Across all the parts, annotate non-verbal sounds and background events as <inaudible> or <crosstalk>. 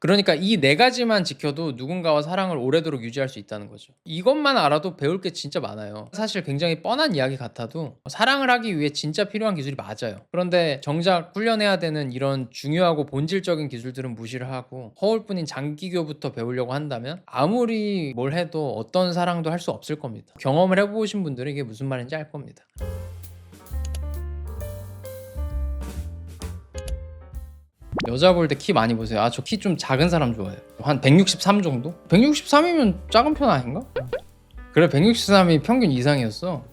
그러니까 이네 가지만 지켜도 누군가와 사랑을 오래도록 유지할 수 있다는 거죠. 이것만 알아도 배울 게 진짜 많아요. 사실 굉장히 뻔한 이야기 같아도 사랑을 하기 위해 진짜 필요한 기술이 맞아요. 그런데 정작 훈련해야 되는 이런 중요하고 본질적인 기술들은 무시를 하고 허울뿐인 장기교부터 배우려고 한다면 아무리 뭘 해도 어떤 사랑도 할 수 없을 겁니다. 경험을 해보신 분들은 이게 무슨 말인지 알 겁니다. 여자 볼 때 키 많이 보세요. 아, 저 키 좀 작은 사람 좋아해요. 한 163 정도? 163이면 작은 편 아닌가? 그래, 163이 평균 이상이었어.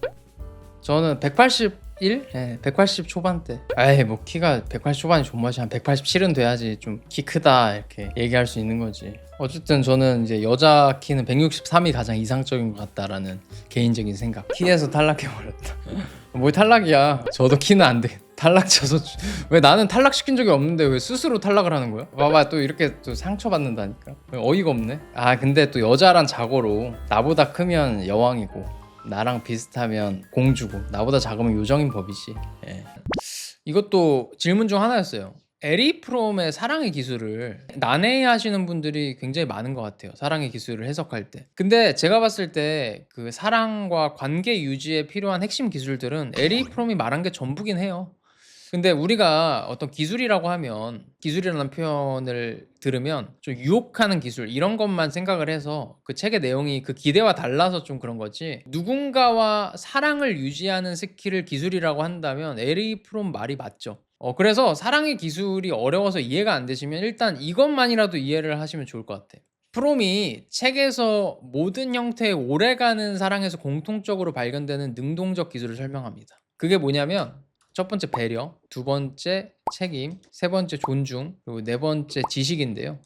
저는 181? 네, 180 초반대. 에이, 뭐 키가 180 초반이 존맛이 한 187은 돼야지 좀 키 크다 이렇게 얘기할 수 있는 거지. 어쨌든 저는 이제 여자 키는 163이 가장 이상적인 것 같다라는 개인적인 생각. 키에서 탈락해 버렸다. <laughs> 뭘 탈락이야. 저도 키는 안 돼. 탈락 쳐서 주- 왜 나는 탈락 시킨 적이 없는데 왜 스스로 탈락을 하는 거야? 봐봐 또 이렇게 또 상처 받는다니까 어이가 없네. 아 근데 또 여자란 자고로 나보다 크면 여왕이고 나랑 비슷하면 공주고 나보다 작으면 요정인 법이지. 예. 이것도 질문 중 하나였어요. 에리 프롬의 사랑의 기술을 난해해 하시는 분들이 굉장히 많은 것 같아요. 사랑의 기술을 해석할 때. 근데 제가 봤을 때 그 사랑과 관계 유지에 필요한 핵심 기술들은 에리 프롬이 말한 게 전부긴 해요. 근데 우리가 어떤 기술이라고 하면 기술이라는 표현을 들으면 좀 유혹하는 기술 이런 것만 생각을 해서 그 책의 내용이 그 기대와 달라서 좀 그런 거지 누군가와 사랑을 유지하는 스킬을 기술이라고 한다면 에리 프롬 말이 맞죠. 어 그래서 사랑의 기술이 어려워서 이해가 안 되시면 일단 이것만이라도 이해를 하시면 좋을 것 같아. 프롬이 책에서 모든 형태의 오래가는 사랑에서 공통적으로 발견되는 능동적 기술을 설명합니다. 그게 뭐냐면 첫 번째 배려, 두 번째 책임, 세 번째 존중, 그리고 네 번째 지식인데요.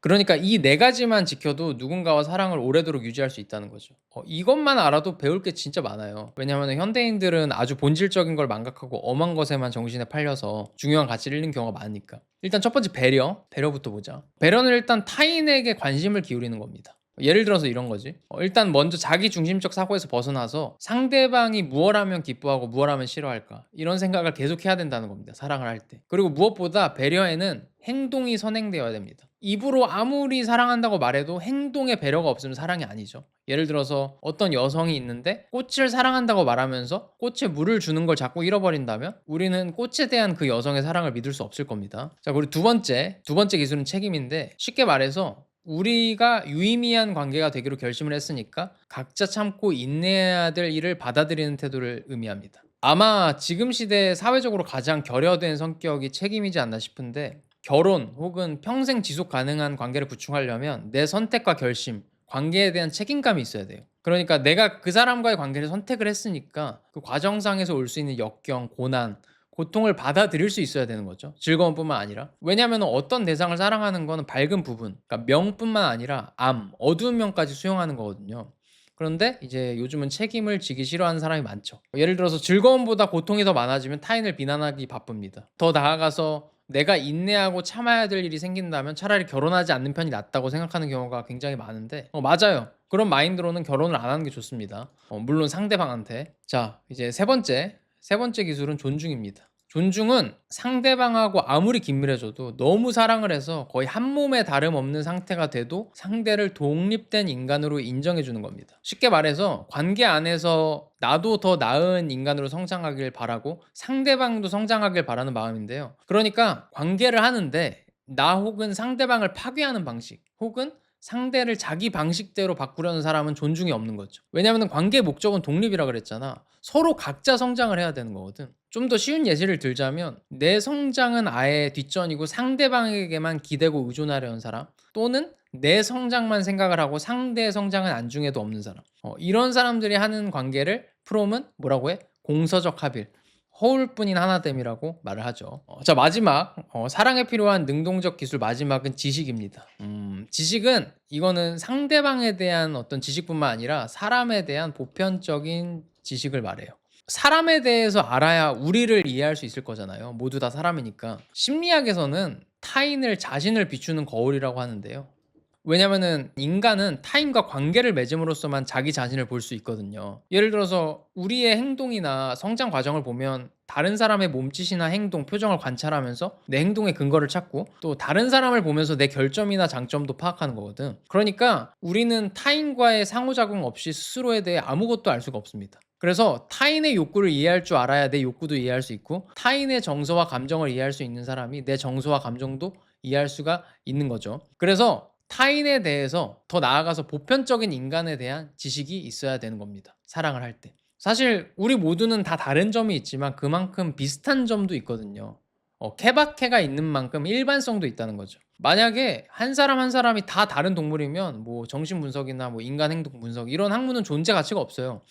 그러니까 이 네 가지만 지켜도 누군가와 사랑을 오래도록 유지할 수 있다는 거죠. 어, 이것만 알아도 배울 게 진짜 많아요. 왜냐하면 현대인들은 아주 본질적인 걸 망각하고 엄한 것에만 정신에 팔려서 중요한 가치를 잃는 경우가 많으니까. 일단 첫 번째 배려, 배려부터 보자. 배려는 일단 타인에게 관심을 기울이는 겁니다. 예를 들어서 이런 거지. 어, 일단 먼저 자기 중심적 사고에서 벗어나서 상대방이 무엇 하면 기뻐하고 무엇 하면 싫어할까 이런 생각을 계속 해야 된다는 겁니다. 사랑을 할 때. 그리고 무엇보다 배려에는 행동이 선행되어야 됩니다. 입으로 아무리 사랑한다고 말해도 행동에 배려가 없으면 사랑이 아니죠. 예를 들어서 어떤 여성이 있는데 꽃을 사랑한다고 말하면서 꽃에 물을 주는 걸 자꾸 잃어버린다면 우리는 꽃에 대한 그 여성의 사랑을 믿을 수 없을 겁니다. 자, 그리고 두 번째, 두 번째 기술은 책임인데 쉽게 말해서 우리가 유의미한 관계가 되기로 결심을 했으니까 각자 참고 인내해야 될 일을 받아들이는 태도를 의미합니다. 아마 지금 시대에 사회적으로 가장 결여된 성격이 책임이지 않나 싶은데 결혼 혹은 평생 지속 가능한 관계를 구축하려면 내 선택과 결심, 관계에 대한 책임감이 있어야 돼요. 그러니까 내가 그 사람과의 관계를 선택을 했으니까 그 과정상에서 올 수 있는 역경, 고난, 고통을 받아들일 수 있어야 되는 거죠. 즐거움뿐만 아니라. 왜냐하면 어떤 대상을 사랑하는 거는 밝은 부분, 그러니까 명뿐만 아니라 암, 어두운 면까지 수용하는 거거든요. 그런데 이제 요즘은 책임을 지기 싫어하는 사람이 많죠. 예를 들어서 즐거움보다 고통이 더 많아지면 타인을 비난하기 바쁩니다. 더 나아가서 내가 인내하고 참아야 될 일이 생긴다면 차라리 결혼하지 않는 편이 낫다고 생각하는 경우가 굉장히 많은데 어, 맞아요. 그런 마인드로는 결혼을 안 하는 게 좋습니다. 어, 물론 상대방한테. 자, 이제 세 번째. 세 번째 기술은 존중입니다. 존중은 상대방하고 아무리 긴밀해져도 너무 사랑을 해서 거의 한 몸에 다름없는 상태가 돼도 상대를 독립된 인간으로 인정해 주는 겁니다. 쉽게 말해서 관계 안에서 나도 더 나은 인간으로 성장하길 바라고 상대방도 성장하길 바라는 마음인데요. 그러니까 관계를 하는데 나 혹은 상대방을 파괴하는 방식 혹은 상대를 자기 방식대로 바꾸려는 사람은 존중이 없는 거죠. 왜냐하면 관계 목적은 독립이라 그랬잖아. 서로 각자 성장을 해야 되는 거거든. 좀 더 쉬운 예시를 들자면 내 성장은 아예 뒷전이고 상대방에게만 기대고 의존하려는 사람 또는 내 성장만 생각을 하고 상대의 성장은 안중에도 없는 사람. 어, 이런 사람들이 하는 관계를 프롬은 뭐라고 해? 공서적 합일. 허울뿐인 하나됨이라고 말을 하죠. 어, 자 마지막 어, 사랑에 필요한 능동적 기술 마지막은 지식입니다. 음, 지식은 이거는 상대방에 대한 어떤 지식뿐만 아니라 사람에 대한 보편적인 지식을 말해요. 사람에 대해서 알아야 우리를 이해할 수 있을 거잖아요. 모두 다 사람이니까. 심리학에서는 타인을 자신을 비추는 거울이라고 하는데요. 왜냐면은 인간은 타인과 관계를 맺음으로써만 자기 자신을 볼 수 있거든요. 예를 들어서 우리의 행동이나 성장 과정을 보면 다른 사람의 몸짓이나 행동, 표정을 관찰하면서 내 행동의 근거를 찾고 또 다른 사람을 보면서 내 결점이나 장점도 파악하는 거거든. 그러니까 우리는 타인과의 상호작용 없이 스스로에 대해 아무것도 알 수가 없습니다. 그래서 타인의 욕구를 이해할 줄 알아야 내 욕구도 이해할 수 있고 타인의 정서와 감정을 이해할 수 있는 사람이 내 정서와 감정도 이해할 수가 있는 거죠. 그래서 타인에 대해서 더 나아가서 보편적인 인간에 대한 지식이 있어야 되는 겁니다. 사랑을 할 때. 사실 우리 모두는 다 다른 점이 있지만 그만큼 비슷한 점도 있거든요. 어, 케바케가 있는 만큼 일반성도 있다는 거죠. 만약에 한 사람 한 사람이 다 다른 동물이면 뭐 정신 분석이나 뭐 인간 행동 분석 이런 학문은 존재 가치가 없어요.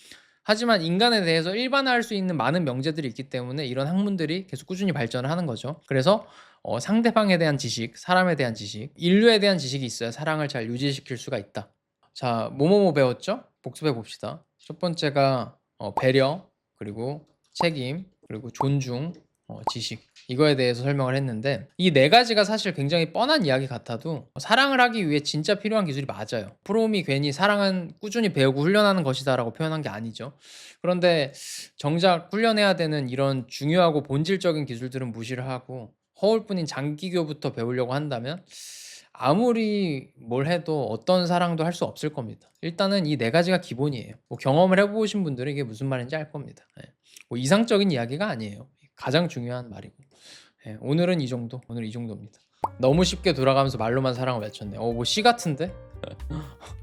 하지만 인간에 대해서 일반화할 수 있는 많은 명제들이 있기 때문에 이런 학문들이 계속 꾸준히 발전을 하는 거죠. 그래서 어, 상대방에 대한 지식, 사람에 대한 지식, 인류에 대한 지식이 있어야 사랑을 잘 유지시킬 수가 있다. 자, 뭐뭐뭐 배웠죠? 복습해 봅시다. 첫 번째가 어, 배려, 그리고 책임, 그리고 존중, 어, 지식. 이거에 대해서 설명을 했는데 이 네 가지가 사실 굉장히 뻔한 이야기 같아도 사랑을 하기 위해 진짜 필요한 기술이 맞아요. 프롬이 괜히 사랑은 꾸준히 배우고 훈련하는 것이다라고 표현한 게 아니죠. 그런데 정작 훈련해야 되는 이런 중요하고 본질적인 기술들은 무시를 하고 허울뿐인 장기교부터 배우려고 한다면 아무리 뭘 해도 어떤 사랑도 할 수 없을 겁니다. 일단은 이 네 가지가 기본이에요. 뭐 경험을 해보신 분들은 이게 무슨 말인지 알 겁니다. 예. 뭐 이상적인 이야기가 아니에요. 가장 중요한 말이고. 예, 오늘은 이 정도. 오늘 이 정도입니다. 너무 쉽게 돌아가면서 말로만 사랑을 외쳤네. 어, 뭐시 같은데? <laughs>